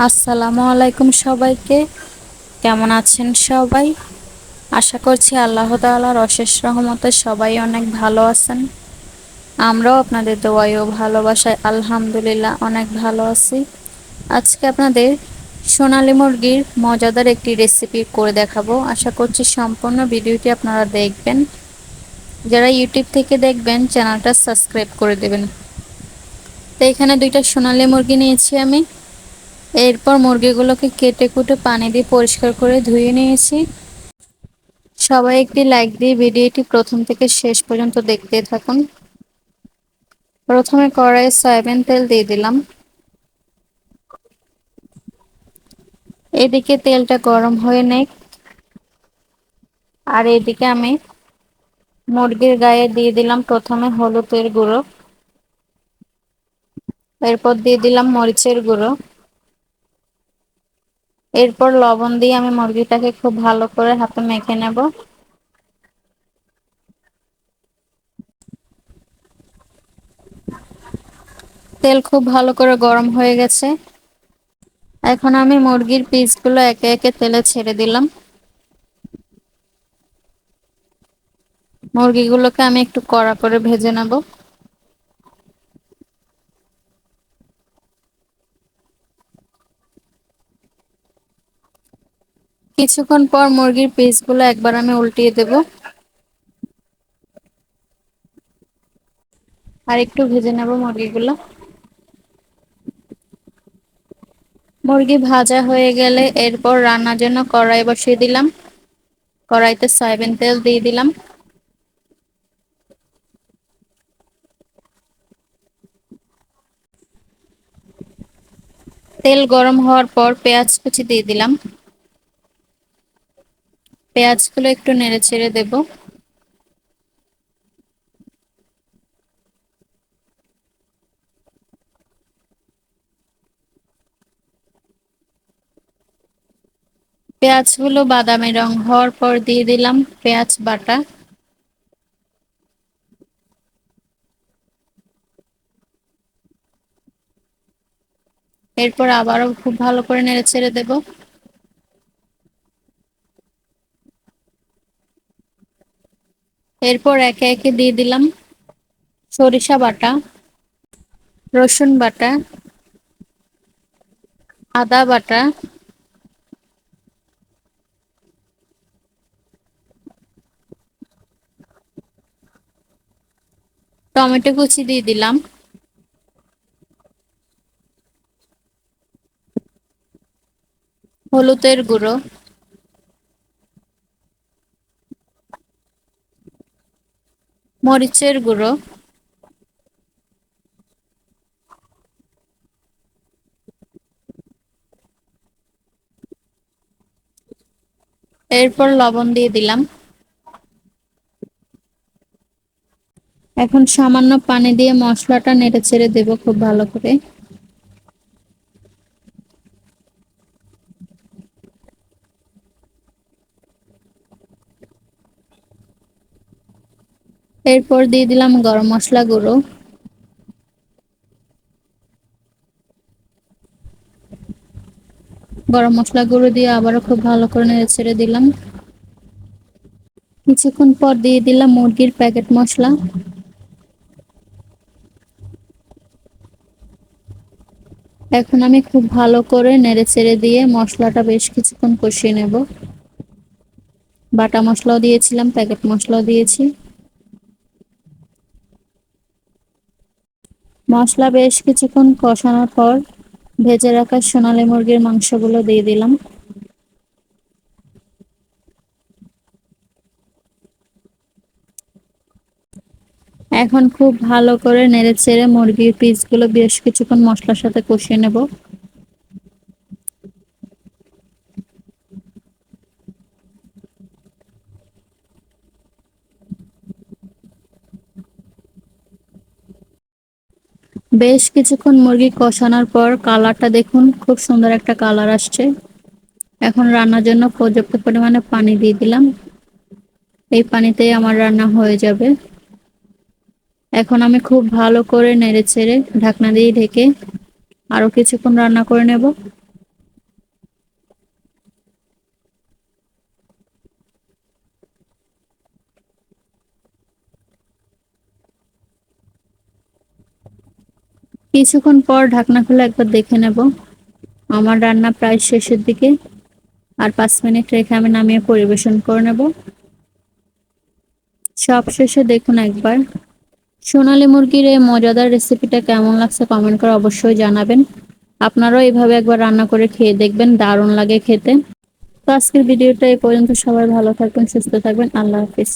আসসালামু আলাইকুম সবাইকে। কেমন আছেন সবাই? আশা করছি আল্লাহ তাআলার অশেষ রহমতে সবাই অনেক ভালো আছেন। আমরাও আপনাদের দোয়াই ও ভালোবাসায় আলহামদুলিল্লাহ অনেক ভালো আছি। আজকে আপনাদের সোনালী মুরগির মজাদার একটি রেসিপি করে দেখাবো। আশা করছি সম্পূর্ণ ভিডিওটি আপনারা দেখবেন। যারা ইউটিউব থেকে দেখবেন, চ্যানেলটা সাবস্ক্রাইব করে দেবেন। তো এখানে দুইটা সোনালী মুরগি নিয়েছি আমি। এরপর মুরগিগুলোকে কেটে কুটে পানি দিয়ে পরিষ্কার করে ধুয়ে নিয়েছি। সবাই একটি লাইক দিয়ে ভিডিওটি প্রথম থেকে শেষ পর্যন্ত দেখতে থাকুন। প্রথমে কড়াইয়ে সয়াবিন তেল দিয়ে দিলাম। এদিকে তেলটা গরম হয়ে নেক। আর এদিকে আমি মুরগির গায়ে দিয়ে দিলাম প্রথমে হলুদের গুঁড়ো। এরপর দিয়ে দিলাম মরিচের গুঁড়ো। এরপর লবণ দিয়ে আমি মুরগিটাকে খুব ভালো করে হাতে মেখে নেব। তেল খুব ভালো করে গরম হয়ে গেছে। এখন আমি মুরগির পিসগুলো একে একে তেলে ছেড়ে দিলাম। মুরগিগুলোকে আমি একটু কড়া করে ভেজে নেব। কিছুক্ষণ পর মুরগির পিসগুলো একবার আমি উল্টিয়ে দেব। আর একটু ভেজে নেব মুরগিগুলো। মুরগি ভাজা হয়ে গেলে এরপর রান্নার জন্য কড়াই বসিয়ে দিলাম। কড়াইতে সয়াবিন তেল দিয়ে দিলাম। তেল গরম হওয়ার পর পেঁয়াজ কুচি দিয়ে দিলাম। পেঁয়াজগুলো একটু নেড়ে ছেড়ে দেব। পেঁয়াজগুলো বাদামি রং হওয়ার পর দিয়ে দিলাম পেঁয়াজ বাটা। এরপর আবারও খুব ভালো করে নেড়ে ছেড়ে দেব। এরপর একে একে দিয়ে দিলাম। সরিষা বাটা, রসুন বাটা, আদা বাটা, টমেটো কুচি দিয়ে দিলাম। হলুদের গুঁড়ো। মরিচের গুঁড়ো। এরপর লবণ দিয়ে দিলাম। এখন সামান্য পানি দিয়ে মশলাটা নেড়ে ছেড়ে দেব খুব ভালো করে। এরপর দিয়ে দিলাম গরম মশলা গুঁড়ো। গরম মশলা গুঁড়ো দিয়ে আবারও খুব ভালো করে নেড়ে ছেড়ে দিলাম। কিছুক্ষণ পর দিয়ে দিলাম মুরগির প্যাকেট মশলা। এখন আমি খুব ভালো করে নেড়ে ছেড়ে দিয়ে মশলাটা বেশ কিছুক্ষণ কষিয়ে নেব। বাটা মশলাও দিয়েছিলাম, প্যাকেট মশলাও দিয়েছি। মশলা বেশ কিছুক্ষণ কষানোর পর ভেজে রাখা সোনালি মুরগির মাংসগুলো দিয়ে দিলাম। এখন খুব ভালো করে নেড়ে চেড়ে মুরগির পিসগুলো বেশ কিছুক্ষণ মশলার সাথে কষিয়ে নেব। বেশ কিছুক্ষণ মুরগি কষানোর পর কালারটা দেখুন, খুব সুন্দর একটা কালার আসছে। এখন রান্নার জন্য পর্যাপ্ত পরিমাণে পানি দিয়ে দিলাম। এই পানিতেই আমার রান্না হয়ে যাবে। এখন আমি খুব ভালো করে নেড়ে ছেড়ে ঢাকনা দিয়ে ঢেকে আরও কিছুক্ষণ রান্না করে নেব। কিছুক্ষণ পর ঢাকনা খুলে একবার দেখে নেব। আমার রান্না প্রায় শেষের দিকে। আর পাঁচ মিনিট রেখে আমি নামিয়ে পরিবেশন করে নেব। সব শেষে দেখুন একবার। সোনালী মুরগির এই মজাদার রেসিপিটা কেমন লাগছে কমেন্ট করে অবশ্যই জানাবেন। আপনারাও এইভাবে একবার রান্না করে খেয়ে দেখবেন, দারুণ লাগে খেতে। তো আজকের ভিডিওটা এই পর্যন্ত। সবাই ভালো থাকবেন, সুস্থ থাকবেন। আল্লাহ হাফিজ।